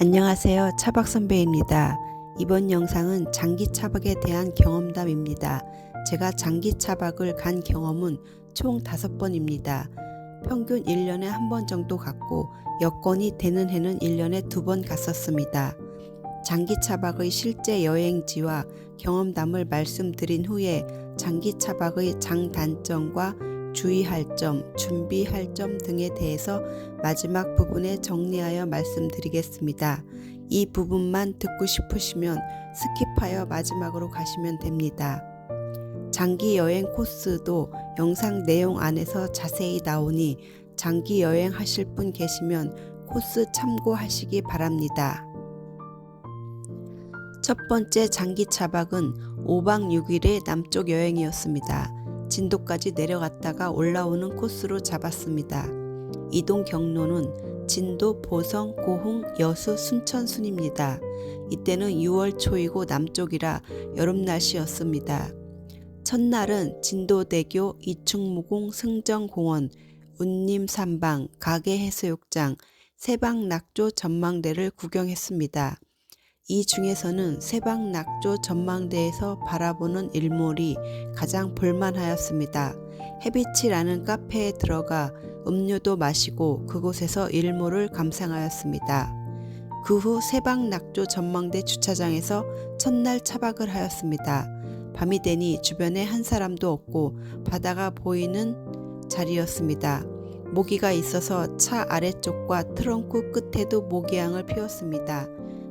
안녕하세요. 차박 선배입니다. 이번 영상은 장기 차박에 대한 경험담입니다. 제가 장기 차박을 간 경험은 총 5번입니다. 평균 1년에 한 번 정도 갔고 여건이 되는 해는 1년에 두 번 갔었습니다. 장기 차박의 실제 여행지와 경험담을 말씀드린 후에 장기 차박의 장단점과 주의할 점, 준비할 점 등에 대해서 마지막 부분에 정리하여 말씀드리겠습니다. 이 부분만 듣고 싶으시면 스킵하여 마지막으로 가시면 됩니다. 장기 여행 코스도 영상 내용 안에서 자세히 나오니 장기 여행 하실 분 계시면 코스 참고하시기 바랍니다. 첫 번째 장기 차박은 5박 6일의 남쪽 여행이었습니다. 진도까지 내려갔다가 올라오는 코스로 잡았습니다. 이동 경로는 진도, 보성, 고흥, 여수, 순천 순입니다. 이때는 6월 초이고 남쪽이라 여름 날씨였습니다. 첫날은 진도대교, 이충무공 승정공원, 운림산방, 가계해수욕장, 세방낙조 전망대를 구경했습니다. 이 중에서는 세방 낙조 전망대에서 바라보는 일몰이 가장 볼만하였습니다. 해비치라는 카페에 들어가 음료도 마시고 그곳에서 일몰을 감상하였습니다. 그 후 세방 낙조 전망대 주차장에서 첫날 차박을 하였습니다. 밤이 되니 주변에 한 사람도 없고 바다가 보이는 자리였습니다. 모기가 있어서 차 아래쪽과 트렁크 끝에도 모기향을 피웠습니다.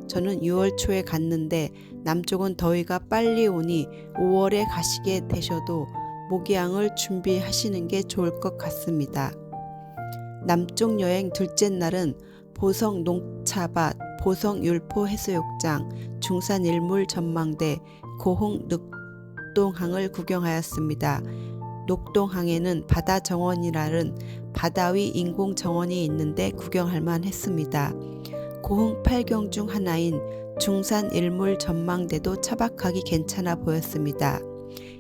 저는 6월 초에 갔는데 남쪽은 더위가 빨리 오니 5월에 가시게 되셔도 모기향을 준비하시는 게 좋을 것 같습니다. 남쪽 여행 둘째 날은 보성 농차밭, 보성 율포 해수욕장, 중산 일몰 전망대, 고흥 녹동항을 구경하였습니다. 녹동항에는 바다 정원이라는 바다 위 인공 정원이 있는데 구경할 만했습니다. 고흥 팔경 중 하나인 중산 일몰 전망대도 차박하기 괜찮아 보였습니다.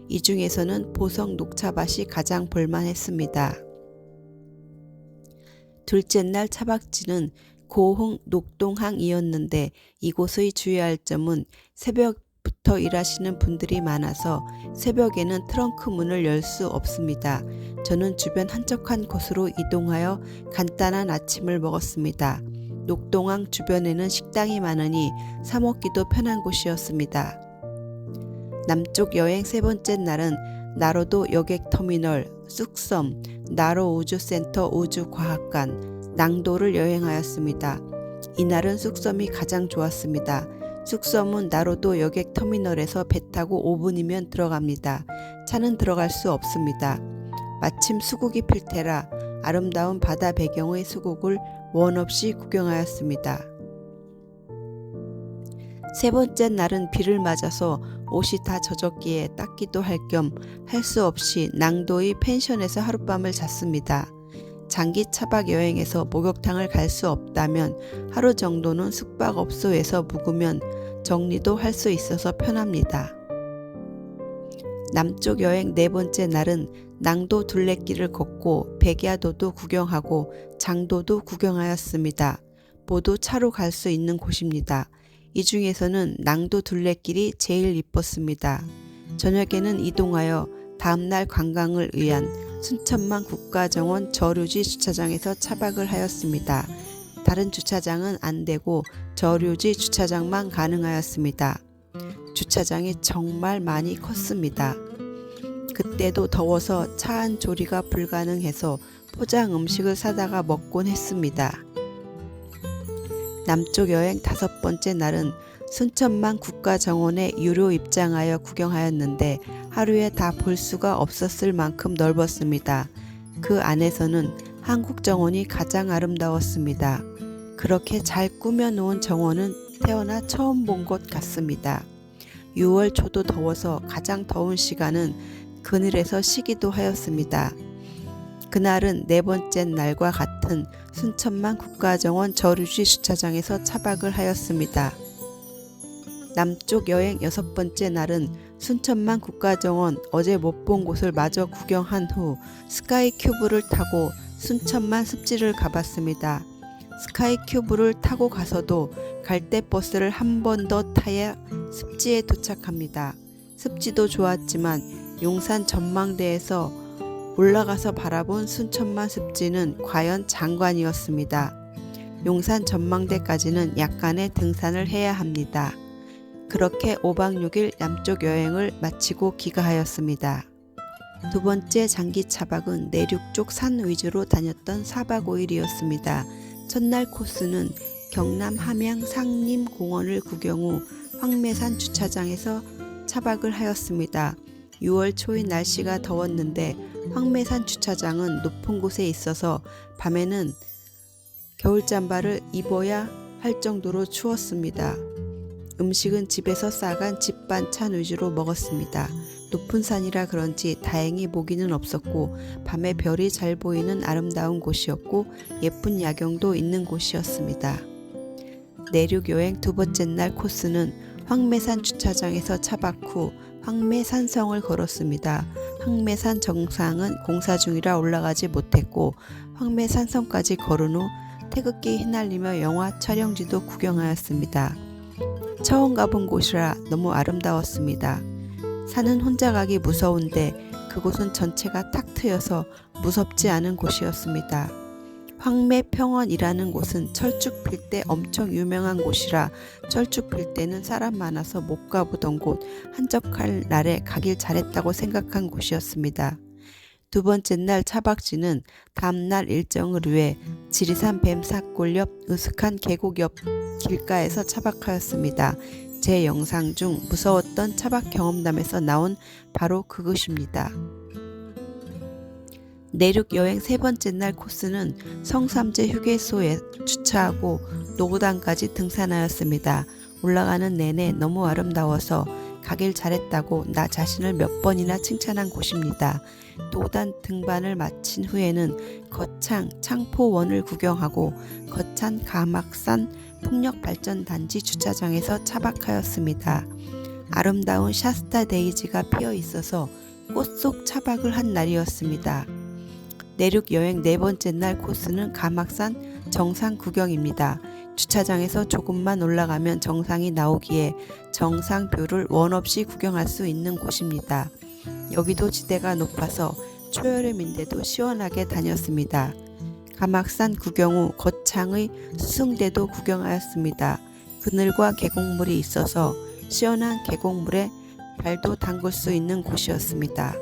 이 중에서는 보성 녹차밭이 가장 볼만했습니다. 둘째 날 차박지는 고흥 녹동항이었는데 이곳의 주의할 점은 새벽부터 일하시는 분들이 많아서 새벽에는 트렁크 문을 열 수 없습니다. 저는 주변 한적한 곳으로 이동하여 간단한 아침을 먹었습니다. 녹동항 주변에는 식당이 많으니 사 먹기도 편한 곳이었습니다. 남쪽 여행 세 번째 날은 나로도 여객터미널, 쑥섬, 나로 우주센터 우주과학관, 낭도를 여행하였습니다. 이날은 쑥섬이 가장 좋았습니다. 쑥섬은 나로도 여객터미널에서 배 타고 5분이면 들어갑니다. 차는 들어갈 수 없습니다. 마침 수국이 필 테라 아름다운 바다 배경의 수국을 원 없이 구경하였습니다. 세 번째 날은 비를 맞아서 옷이 다 젖었기에 닦기도 할 겸 할 수 없이 낭도의 펜션에서 하룻밤을 잤습니다. 장기 차박 여행에서 목욕탕을 갈 수 없다면 하루 정도는 숙박업소에서 묵으면 정리도 할 수 있어서 편합니다. 남쪽 여행 네 번째 날은 낭도 둘레길을 걷고 백야도도 구경하고 장도도 구경하였습니다. 모두 차로 갈 수 있는 곳입니다. 이 중에서는 낭도 둘레길이 제일 이뻤습니다. 저녁에는 이동하여 다음날 관광을 위한 순천만 국가정원 저류지 주차장에서 차박을 하였습니다. 다른 주차장은 안 되고 저류지 주차장만 가능하였습니다. 주차장이 정말 많이 컸습니다. 그때도 더워서 차 안 조리가 불가능해서 포장 음식을 사다가 먹곤 했습니다. 남쪽 여행 다섯 번째 날은 순천만 국가정원에 유료 입장하여 구경하였는데 하루에 다 볼 수가 없었을 만큼 넓었습니다. 그 안에서는 한국 정원이 가장 아름다웠습니다. 그렇게 잘 꾸며놓은 정원은 태어나 처음 본 것 같습니다. 6월 초도 더워서 가장 더운 시간은 그늘에서 쉬기도 하였습니다. 그날은 네 번째 날과 같은 순천만 국가정원 저류지 주차장에서 차박을 하였습니다. 남쪽 여행 여섯 번째 날은 순천만 국가정원 어제 못 본 곳을 마저 구경한 후 스카이 큐브를 타고 순천만 습지를 가봤습니다. 스카이큐브를 타고 가서도 갈대 버스를 한 번 더 타야 습지에 도착합니다. 습지도 좋았지만 용산 전망대에서 올라가서 바라본 순천만 습지는 과연 장관이었습니다. 용산 전망대까지는 약간의 등산을 해야 합니다. 그렇게 5박 6일 남쪽 여행을 마치고 귀가하였습니다. 두 번째 장기 차박은 내륙 쪽 산 위주로 다녔던 4박 5일이었습니다. 첫날 코스는 경남 함양 상림공원을 구경 후 황매산 주차장에서 차박을 하였습니다. 6월 초인 날씨가 더웠는데 황매산 주차장은 높은 곳에 있어서 밤에는 겨울 잠바를 입어야 할 정도로 추웠습니다. 음식은 집에서 싸간 집 반찬 위주로 먹었습니다. 높은 산이라 그런지 다행히 모기는 없었고 밤에 별이 잘 보이는 아름다운 곳이었고 예쁜 야경도 있는 곳이었습니다. 내륙 여행 두 번째 날 코스는 황매산 주차장에서 차박 후 황매산성을 걸었습니다. 황매산 정상은 공사 중이라 올라가지 못했고 황매산성까지 걸은 후 태극기 휘날리며 영화 촬영지도 구경하였습니다. 처음 가본 곳이라 너무 아름다웠습니다. 산은 혼자 가기 무서운데 그곳은 전체가 탁 트여서 무섭지 않은 곳이었습니다. 황매평원이라는 곳은 철쭉 필 때 엄청 유명한 곳이라 철쭉 필 때는 사람 많아서 못 가보던 곳 한적할 날에 가길 잘했다고 생각한 곳이었습니다. 두 번째 날 차박지는 다음날 일정을 위해 지리산 뱀사골 옆 으슥한 계곡 옆 길가에서 차박하였습니다. 제 영상 중 무서웠던 차박 경험담에서 나온 바로 그것입니다. 내륙 여행 세 번째 날 코스는 성삼재 휴게소에 주차하고 노고단까지 등산하였습니다. 올라가는 내내 너무 아름다워서 가길 잘했다고 나 자신을 몇 번이나 칭찬한 곳입니다. 노단 등반을 마친 후에는 거창 창포원을 구경하고 거창 가막산 풍력발전단지 주차장에서 차박하였습니다. 아름다운 샤스타 데이지가 피어 있어서 꽃 속 차박을 한 날이었습니다. 내륙 여행 네 번째 날 코스는 가막산 정상 구경입니다. 주차장에서 조금만 올라가면 정상이 나오기에 정상뷰를 원 없이 구경할 수 있는 곳입니다. 여기도 지대가 높아서 초여름인데도 시원하게 다녔습니다. 가막산 구경 후 거창의 수승대도 구경하였습니다. 그늘과 계곡물이 있어서 시원한 계곡물에 발도 담글 수 있는 곳이었습니다.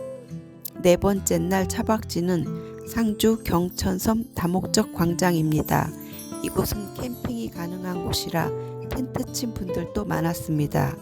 네 번째 날 차박지는 상주 경천섬 다목적 광장입니다. 이곳은 캠핑이 가능한 곳이라 텐트 친 분들도 많았습니다.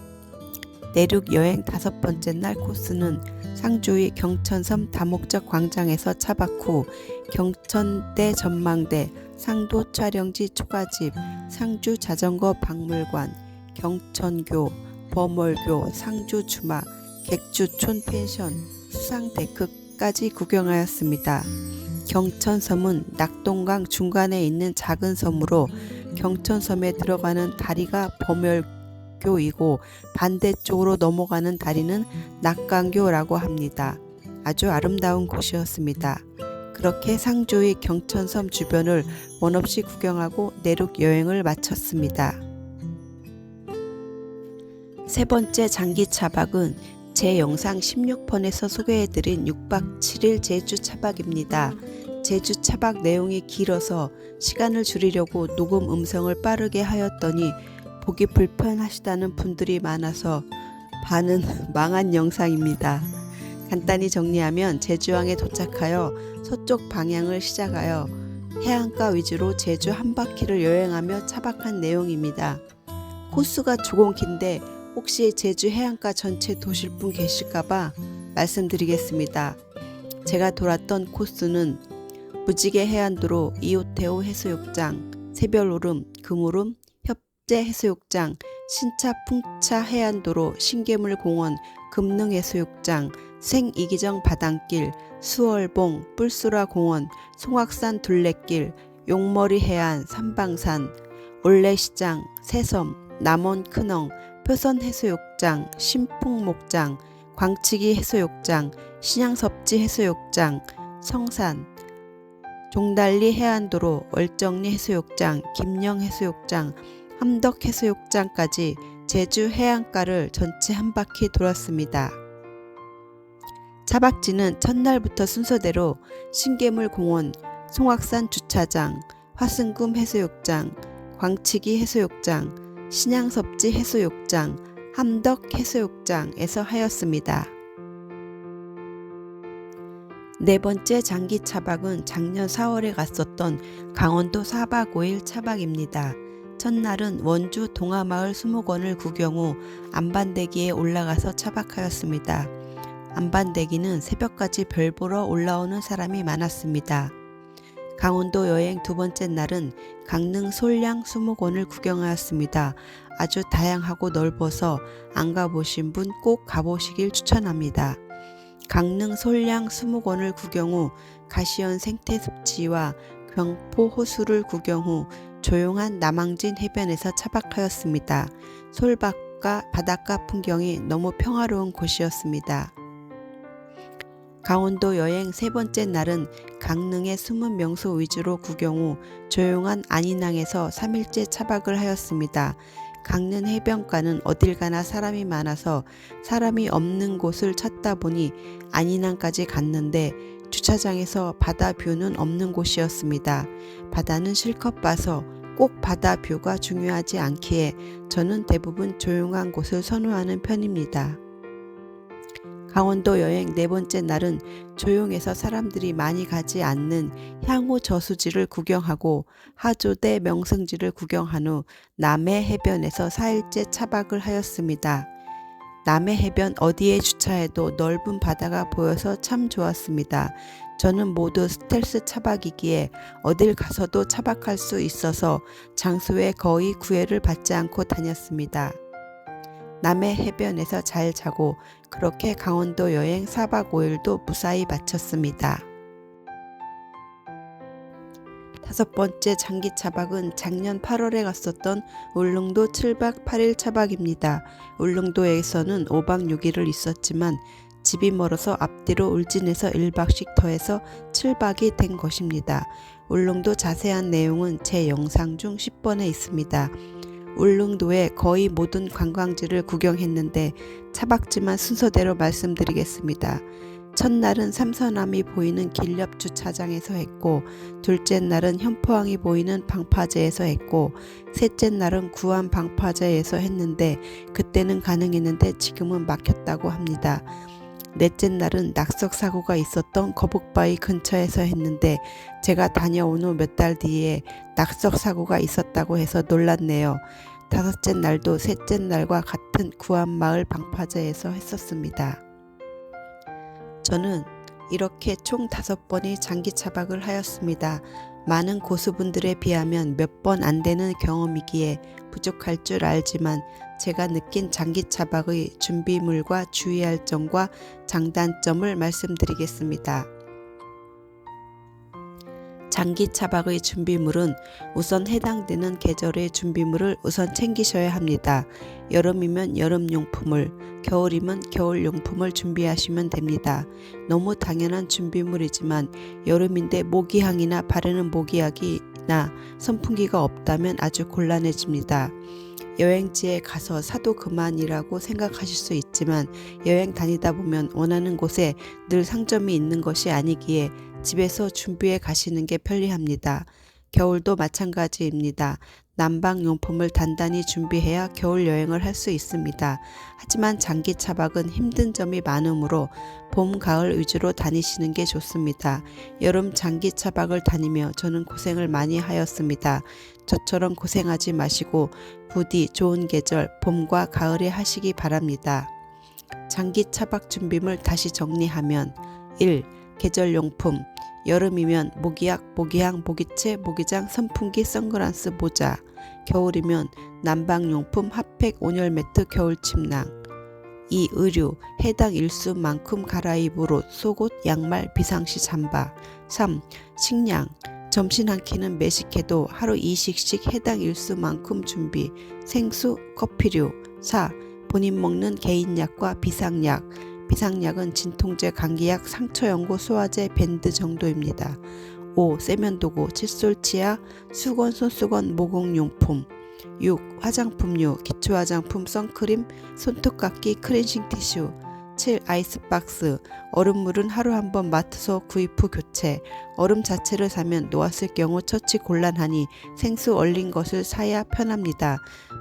내륙 여행 다섯 번째 날 코스는 상주의 경천섬 다목적 광장에서 차박 후 경천대 전망대, 상도 촬영지 초가집, 상주 자전거 박물관, 경천교, 범월교, 상주 주막, 객주촌 펜션, 수상 데크 까지 구경하였습니다. 경천섬은 낙동강 중간에 있는 작은 섬으로 경천섬에 들어가는 다리가 범열교이고 반대쪽으로 넘어가는 다리는 낙강교라고 합니다. 아주 아름다운 곳이었습니다. 그렇게 상주의 경천섬 주변을 원없이 구경하고 내륙 여행을 마쳤습니다. 세 번째 장기 차박은 제 영상 16번에서 소개해드린 6박 7일 제주 차박입니다. 제주 차박 내용이 길어서 시간을 줄이려고 녹음 음성을 빠르게 하였더니 보기 불편하시다는 분들이 많아서 반은 망한 영상입니다. 간단히 정리하면 제주항에 도착하여 서쪽 방향을 시작하여 해안가 위주로 제주 한 바퀴를 여행하며 차박한 내용입니다. 코스가 조금 긴데 혹시 제주 해안가 전체 도실 분 계실까봐 말씀드리겠습니다. 제가 돌았던 코스는 무지개 해안도로 이오테오 해수욕장, 새별오름, 금오름, 협재 해수욕장, 신차 풍차 해안도로 신계물공원, 금능 해수욕장, 생이기정 바닷길, 수월봉, 뿔수라 공원, 송악산 둘레길, 용머리 해안, 삼방산, 올레시장, 새섬, 남원 큰엉, 표선 해수욕장, 신풍목장, 광치기 해수욕장, 신양섭지 해수욕장, 성산, 종달리 해안도로, 얼정리 해수욕장, 김영 해수욕장, 함덕 해수욕장까지 제주 해안가를 전체 한 바퀴 돌았습니다. 차박지는 첫날부터 순서대로 신계물 공원, 송악산 주차장, 화승금 해수욕장, 광치기 해수욕장, 신양섭지 해수욕장, 함덕 해수욕장에서 하였습니다. 네 번째 장기 차박은 작년 4월에 갔었던 강원도 4박 5일 차박입니다. 첫날은 원주 동화마을 수목원을 구경 후 안반대기에 올라가서 차박하였습니다. 안반대기는 새벽까지 별 보러 올라오는 사람이 많았습니다. 강원도 여행 두 번째 날은 강릉 솔량 수목원을 구경하였습니다. 아주 다양하고 넓어서 안 가보신 분 꼭 가보시길 추천합니다. 강릉 솔량 수목원을 구경 후 가시연 생태습지와 경포 호수를 구경 후 조용한 남항진 해변에서 차박하였습니다. 솔밭과 바닷가 풍경이 너무 평화로운 곳이었습니다. 강원도 여행 세 번째 날은 강릉의 숨은 명소 위주로 구경 후 조용한 안인항에서 3일째 차박을 하였습니다. 강릉 해변가는 어딜 가나 사람이 많아서 사람이 없는 곳을 찾다 보니 안인항까지 갔는데 주차장에서 바다 뷰는 없는 곳이었습니다. 바다는 실컷 봐서 꼭 바다 뷰가 중요하지 않기에 저는 대부분 조용한 곳을 선호하는 편입니다. 강원도 여행 네 번째 날은 조용해서 사람들이 많이 가지 않는 향후 저수지를 구경하고 하조대 명승지를 구경한 후 남해 해변에서 4일째 차박을 하였습니다. 남해 해변 어디에 주차해도 넓은 바다가 보여서 참 좋았습니다. 저는 모두 스텔스 차박이기에 어딜 가서도 차박할 수 있어서 장소에 거의 구애를 받지 않고 다녔습니다. 남해 해변에서 잘 자고 그렇게 강원도 여행 4박 5일도 무사히 마쳤습니다. 다섯 번째 장기 차박은 작년 8월에 갔었던 울릉도 7박 8일 차박입니다. 울릉도에서는 5박 6일을 있었지만 집이 멀어서 앞뒤로 울진에서 1박씩 더해서 7박이 된 것입니다. 울릉도 자세한 내용은 제 영상 중 10번에 있습니다. 울릉도의 거의 모든 관광지를 구경했는데 차박지만 순서대로 말씀드리겠습니다. 첫날은 삼서남이 보이는 길 옆 주차장에서 했고 둘째 날은 현포항이 보이는 방파제에서 했고 셋째 날은 구암 방파제에서 했는데 그때는 가능했는데 지금은 막혔다고 합니다. 넷째 날은 낙석 사고가 있었던 거북바위 근처에서 했는데 제가 다녀온 후 몇 달 뒤에 낙석 사고가 있었다고 해서 놀랐네요. 다섯째 날도 셋째 날과 같은 구암마을 방파제에서 했었습니다. 저는 이렇게 총 다섯 번의 장기 차박을 하였습니다. 많은 고수분들에 비하면 몇 번 안 되는 경험이기에 부족할 줄 알지만 제가 느낀 장기 차박의 준비물과 주의할 점과 장단점을 말씀드리겠습니다. 장기 차박의 준비물은 우선 해당되는 계절의 준비물을 우선 챙기셔야 합니다. 여름이면 여름용품을, 겨울이면 겨울용품을 준비하시면 됩니다. 너무 당연한 준비물이지만 여름인데 모기향이나 바르는 모기약이나 선풍기가 없다면 아주 곤란해집니다. 여행지에 가서 사도 그만이라고 생각하실 수 있지만 여행 다니다 보면 원하는 곳에 늘 상점이 있는 것이 아니기에 집에서 준비해 가시는 게 편리합니다. 겨울도 마찬가지입니다. 난방용품을 단단히 준비해야 겨울 여행을 할 수 있습니다. 하지만 장기 차박은 힘든 점이 많으므로 봄, 가을 위주로 다니시는 게 좋습니다. 여름 장기 차박을 다니며 저는 고생을 많이 하였습니다. 저처럼 고생하지 마시고 부디 좋은 계절 봄과 가을에 하시기 바랍니다. 장기 차박 준비물 다시 정리하면 1. 계절용품 여름이면 모기약, 모기향, 모기채, 모기장, 선풍기, 선글라스, 모자 겨울이면 난방용품, 핫팩, 온열 매트, 겨울 침낭 2. 의류 해당 일수만큼 갈아입을 옷, 속옷, 양말, 비상시 잠바 3. 식량 점심 한 끼는 매식해도 하루 2식씩 해당 일수만큼 준비 생수, 커피류 4. 본인 먹는 개인약과 비상약 비상약은 진통제, 감기약, 상처연고, 소화제, 밴드 정도입니다. 5. 세면도구, 칫솔, 치약, 수건, 손수건, 모공용품 6. 화장품류, 기초화장품, 선크림, 손톱깎이, 클렌징 티슈 7. 아이스박스, 얼음물은 하루 한 번 마트서 구입 후 교체 얼음 자체를 사면 놓았을 경우 처치 곤란하니 생수 얼린 것을 사야 편합니다.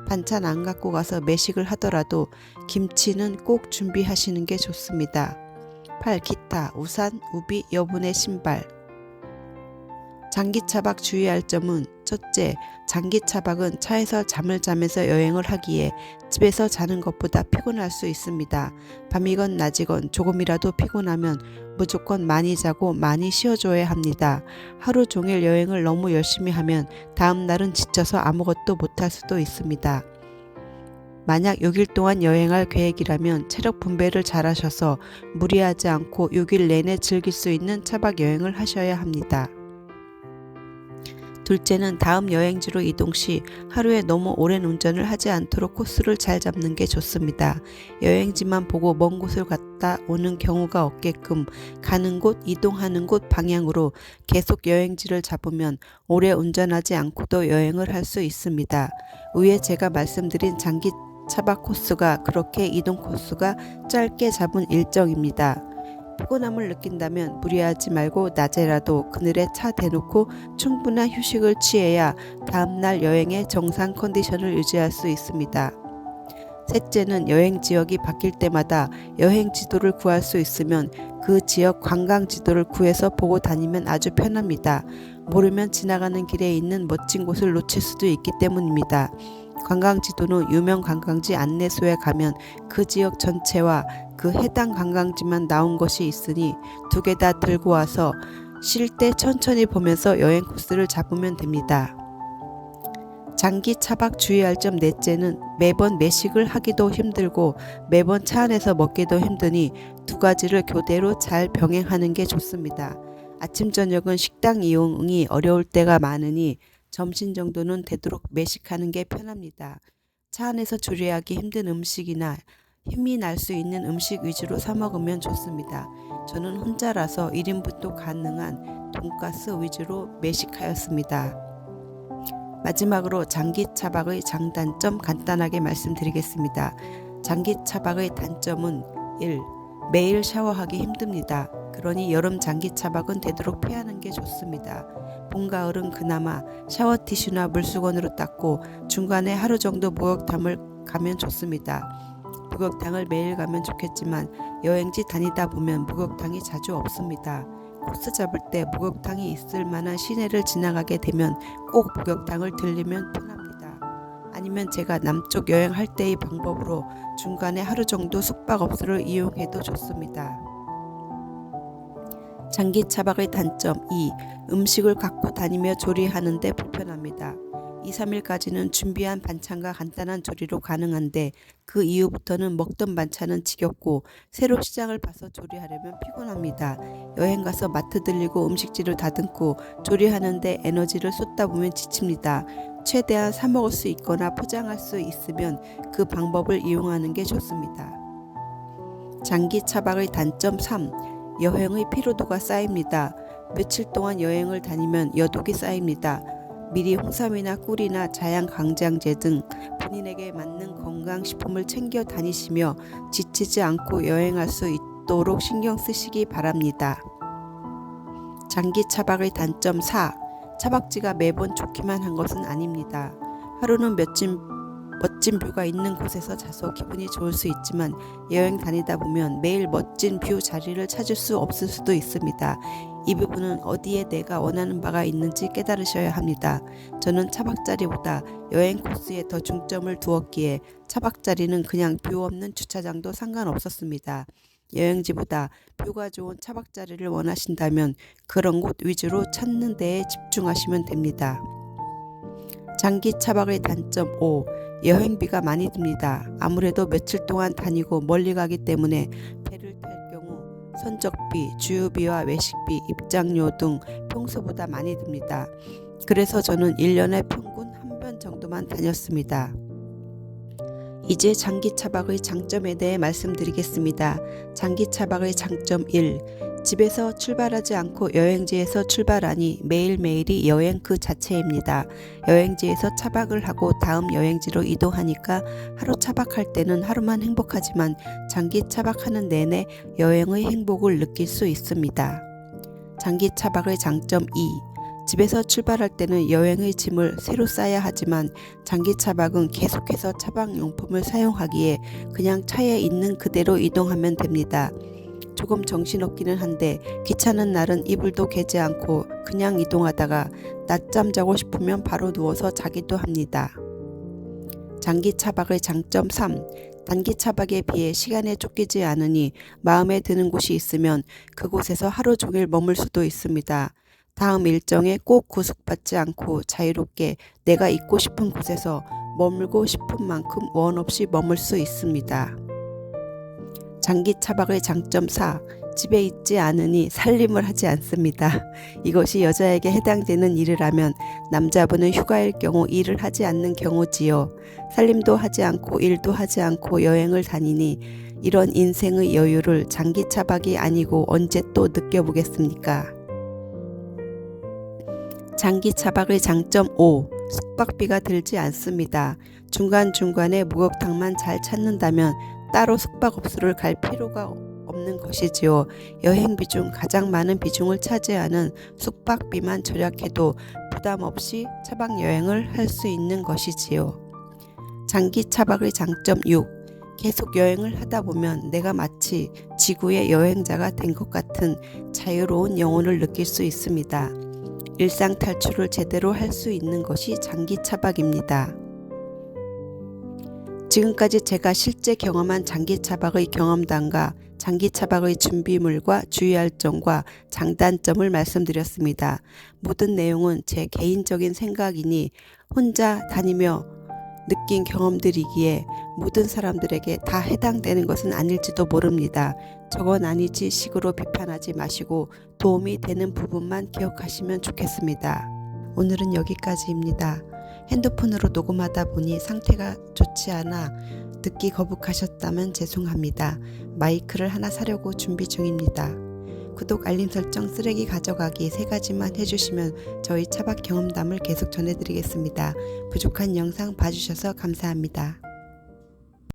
반찬 안 갖고 가서 매식을 하더라도 김치는 꼭 준비하시는 게 좋습니다. 8. 기타, 우산, 우비, 여분의 신발 장기 차박 주의할 점은 첫째, 장기 차박은 차에서 잠을 자면서 여행을 하기에 집에서 자는 것보다 피곤할 수 있습니다. 밤이건 낮이건 조금이라도 피곤하면 무조건 많이 자고 많이 쉬어줘야 합니다. 하루 종일 여행을 너무 열심히 하면 다음 날은 지쳐서 아무것도 못할 수도 있습니다. 만약 6일 동안 여행할 계획이라면 체력 분배를 잘 하셔서 무리하지 않고 6일 내내 즐길 수 있는 차박 여행을 하셔야 합니다. 둘째는 다음 여행지로 이동 시 하루에 너무 오랜 운전을 하지 않도록 코스를 잘 잡는 게 좋습니다. 여행지만 보고 먼 곳을 갔다 오는 경우가 없게끔 가는 곳, 이동하는 곳 방향으로 계속 여행지를 잡으면 오래 운전하지 않고도 여행을 할 수 있습니다. 위에 제가 말씀드린 장기 차박 코스가 그렇게 이동 코스가 짧게 잡은 일정입니다. 피곤함을 느낀다면 무리하지 말고 낮에라도 그늘에 차 대놓고 충분한 휴식을 취해야 다음날 여행의 정상 컨디션을 유지할 수 있습니다. 셋째는 여행 지역이 바뀔 때마다 여행 지도를 구할 수 있으면 그 지역 관광 지도를 구해서 보고 다니면 아주 편합니다. 모르면 지나가는 길에 있는 멋진 곳을 놓칠 수도 있기 때문입니다. 관광 지도는 유명 관광지 안내소에 가면 그 지역 전체와 그 해당 관광지만 나온 것이 있으니 두 개 다 들고 와서 쉴 때 천천히 보면서 여행 코스를 잡으면 됩니다. 장기 차박 주의할 점 넷째는 매번 매식을 하기도 힘들고 매번 차 안에서 먹기도 힘드니 두 가지를 교대로 잘 병행하는 게 좋습니다. 아침 저녁은 식당 이용이 어려울 때가 많으니 점심 정도는 되도록 매식하는 게 편합니다. 차 안에서 조리하기 힘든 음식이나 힘이 날 수 있는 음식 위주로 사 먹으면 좋습니다. 저는 혼자라서 1인분도 가능한 돈가스 위주로 매식하였습니다. 마지막으로 장기 차박의 장단점 간단하게 말씀드리겠습니다. 장기 차박의 단점은 1. 매일 샤워하기 힘듭니다. 그러니 여름 장기 차박은 되도록 피하는 게 좋습니다. 봄, 가을은 그나마 샤워 티슈나 물수건으로 닦고 중간에 하루 정도 목욕탕을 가면 좋습니다. 목욕탕을 매일 가면 좋겠지만 여행지 다니다 보면 목욕탕이 자주 없습니다. 코스 잡을 때 목욕탕이 있을 만한 시내를 지나가게 되면 꼭 목욕탕을 들리면 편합니다. 아니면 제가 남쪽 여행할 때의 방법으로 중간에 하루 정도 숙박업소를 이용해도 좋습니다. 장기 차박의 단점 2. 음식을 갖고 다니며 조리하는데 불편합니다. 2, 3일까지는 준비한 반찬과 간단한 조리로 가능한데 그 이후부터는 먹던 반찬은 지겹고 새로 시장을 봐서 조리하려면 피곤합니다. 여행 가서 마트 들리고 음식지를 다듬고 조리하는데 에너지를 쏟다 보면 지칩니다. 최대한 사 먹을 수 있거나 포장할 수 있으면 그 방법을 이용하는 게 좋습니다. 장기 차박의 단점 3. 여행의 피로도가 쌓입니다. 며칠 동안 여행을 다니면 여독이 쌓입니다. 미리 홍삼이나 꿀이나 자양 강장제 등 본인에게 맞는 건강식품을 챙겨 다니시며 지치지 않고 여행할 수 있도록 신경 쓰시기 바랍니다. 장기 차박의 단점 4. 차박지가 매번 좋기만 한 것은 아닙니다. 하루는 몇진 멋진 뷰가 있는 곳에서 자서 기분이 좋을 수 있지만 여행 다니다 보면 매일 멋진 뷰 자리를 찾을 수 없을 수도 있습니다. 이 부분은 어디에 내가 원하는 바가 있는지 깨달으셔야 합니다. 저는 차박자리보다 여행 코스에 더 중점을 두었기에 차박자리는 그냥 뷰 없는 주차장도 상관없었습니다. 여행지보다 뷰가 좋은 차박자리를 원하신다면 그런 곳 위주로 찾는 데에 집중하시면 됩니다. 장기 차박의 단점 5. 여행비가 많이 듭니다. 아무래도 며칠 동안 다니고 멀리 가기 때문에 배를 탈 경우 선적비, 주유비와 외식비, 입장료 등 평소보다 많이 듭니다. 그래서 저는 1년에 평균 한 번 정도만 다녔습니다. 이제 장기 차박의 장점에 대해 말씀드리겠습니다. 장기 차박의 장점 1. 집에서 출발하지 않고 여행지에서 출발하니 매일매일이 여행 그 자체입니다. 여행지에서 차박을 하고 다음 여행지로 이동하니까 하루 차박할 때는 하루만 행복하지만 장기 차박하는 내내 여행의 행복을 느낄 수 있습니다. 장기 차박의 장점 2. 집에서 출발할 때는 여행의 짐을 새로 싸야 하지만 장기 차박은 계속해서 차박 용품을 사용하기에 그냥 차에 있는 그대로 이동하면 됩니다. 조금 정신없기는 한데 귀찮은 날은 이불도 개지 않고 그냥 이동하다가 낮잠 자고 싶으면 바로 누워서 자기도 합니다. 장기 차박의 장점 3. 단기 차박에 비해 시간에 쫓기지 않으니 마음에 드는 곳이 있으면 그곳에서 하루 종일 머물 수도 있습니다. 다음 일정에 꼭 구속받지 않고 자유롭게 내가 있고 싶은 곳에서 머물고 싶은 만큼 원 없이 머물 수 있습니다. 장기 차박의 장점 4. 집에 있지 않으니 살림을 하지 않습니다. 이것이 여자에게 해당되는 일이라면 남자분은 휴가일 경우 일을 하지 않는 경우지요. 살림도 하지 않고 일도 하지 않고 여행을 다니니 이런 인생의 여유를 장기 차박이 아니고 언제 또 느껴보겠습니까? 장기 차박의 장점 5. 숙박비가 들지 않습니다. 중간중간에 목욕탕만 잘 찾는다면 따로 숙박업소를 갈 필요가 없는 것이지요. 여행비 중 가장 많은 비중을 차지하는 숙박비만 절약해도 부담 없이 차박 여행을 할 수 있는 것이지요. 장기 차박의 장점 6. 계속 여행을 하다 보면 내가 마치 지구의 여행자가 된 것 같은 자유로운 영혼을 느낄 수 있습니다. 일상 탈출을 제대로 할 수 있는 것이 장기 차박입니다. 지금까지 제가 실제 경험한 장기 차박의 경험담과 장기 차박의 준비물과 주의할 점과 장단점을 말씀드렸습니다. 모든 내용은 제 개인적인 생각이니 혼자 다니며 느낀 경험들이기에 모든 사람들에게 다 해당되는 것은 아닐지도 모릅니다. 저건 아니지 식으로 비판하지 마시고 도움이 되는 부분만 기억하시면 좋겠습니다. 오늘은 여기까지입니다. 핸드폰으로 녹음하다 보니 상태가 좋지 않아 듣기 거북하셨다면 죄송합니다. 마이크를 하나 사려고 준비 중입니다. 구독, 알림 설정, 쓰레기 가져가기 세 가지만 해주시면 저희 차박 경험담을 계속 전해드리겠습니다. 부족한 영상 봐주셔서 감사합니다.